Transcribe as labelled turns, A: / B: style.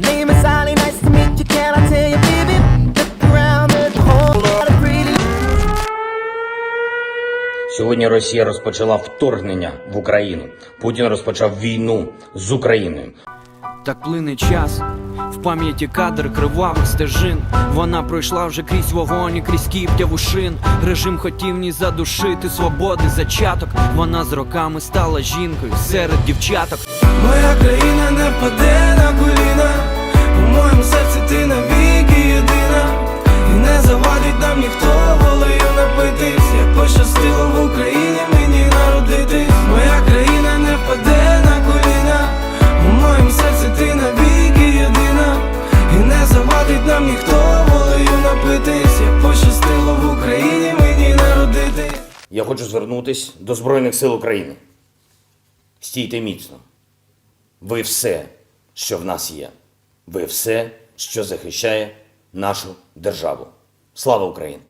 A: name is Ali, nice to meet you. Can I tell you, baby? Look around, there's a whole lot of pretty
B: Сьогодні Росія розпочала вторгнення в Україну. Путін розпочав війну з Україною.
C: Так плине час, в пам'яті кадр кривавих стежин. Вона пройшла вже крізь вогонь і крізь кіптяву шин. Режим хотів в ній задушити свободи зачаток. Вона з роками стала жінкою серед дівчаток.
D: Моя країна не впаде на коліна, завадить нам ніхто волею напитись, як пощастило в Україні мені народити.
B: Я хочу звернутись до Збройних сил України. Стійте міцно. Ви все, що в нас є. Ви все, що захищає нашу державу. Слава Україні!